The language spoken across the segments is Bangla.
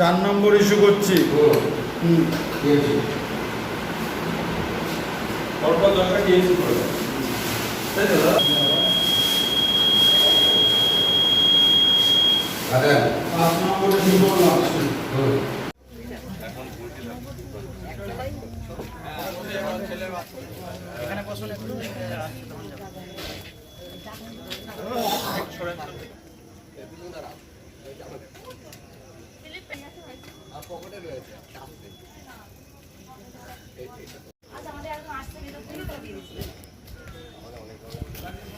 চার নম্বর ইস্যু করছি। হুম। অল্প দরকার হয়ে করে দিয়ে দিচ্ছি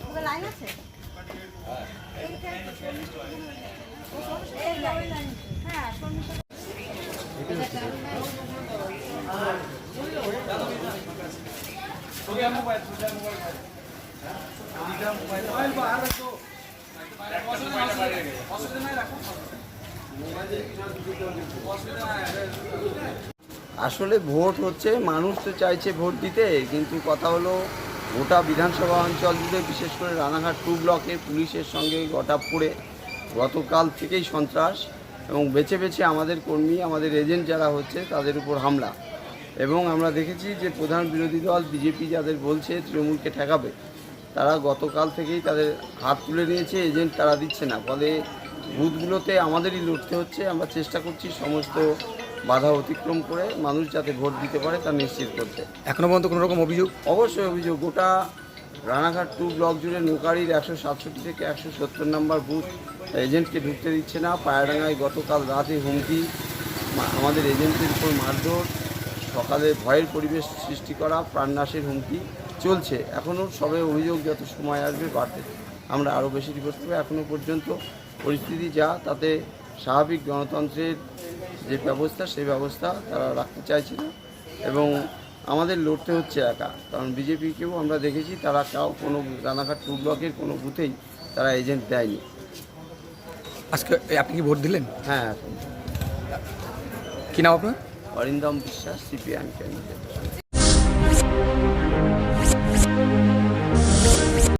ওদের লাইন আছে এইটা একটা শর্মিষ্ঠ ও আসলে ভোট হচ্ছে, মানুষ তো চাইছে ভোট দিতে, কিন্তু কথা হলো গোটা বিধানসভা অঞ্চল জুড়ে, বিশেষ করে রানাঘাট টু ব্লকে পুলিশের সঙ্গে ঘটাপুরে গতকাল থেকেই সন্ত্রাস এবং বেছে বেছে আমাদের কর্মী, আমাদের এজেন্ট যারা হচ্ছে তাদের উপর হামলা। এবং আমরা দেখেছি যে প্রধান বিরোধী দল, বিজেপি যাদের বলছে তৃণমূলকে ঠেকাবে, তারা গতকাল থেকেই তাদের হাত তুলে নিয়েছে, এজেন্ট তারা দিচ্ছে না। ফলে বুথগুলোতে আমাদেরই লড়তে হচ্ছে। আমরা চেষ্টা করছি সমস্ত বাধা অতিক্রম করে মানুষ যাতে ভোট দিতে পারে তা নিশ্চিত করতে। এখনও পর্যন্ত কোনো রকম অভিযোগ? অবশ্যই অভিযোগ। গোটা রানাঘাট টু ব্লক জুড়ে নৌকারির একশো সাতষট্টি থেকে একশো সত্তর নম্বর বুথ এজেন্টকে ঢুকতে দিচ্ছে না। পায়রাডাঙ্গায় গতকাল রাতে হুমকি আমাদের এজেন্টের উপর মারধর। সকালে ভয়ের পরিবেশ সৃষ্টি করা প্রাণনাশের হুমকি চলছে। এখনও সবে অভিযোগ যত সময় আসবে বাড়তে। আমরা আরও বেশি রিপোর্ট করব। এখনও পর্যন্ত পরিস্থিতি যা তাতে স্বাভাবিক গণতন্ত্রের যে ব্যবস্থা সেই ব্যবস্থা তারা রাখতে চাইছে না এবং আমাদের লড়তে হচ্ছে একা। কারণ বিজেপিকেও আমরা দেখেছি তারা কাউ কোনো রানাঘাট টু ব্লকের কোনো বুথেই তারা এজেন্ট দেয়নি। আজকে আপনি কি ভোট দিলেন? হ্যাঁ কি নাম আপনার? অরিন্দম বিশ্বাস সিপিআইএম ক্যান্ডিডেট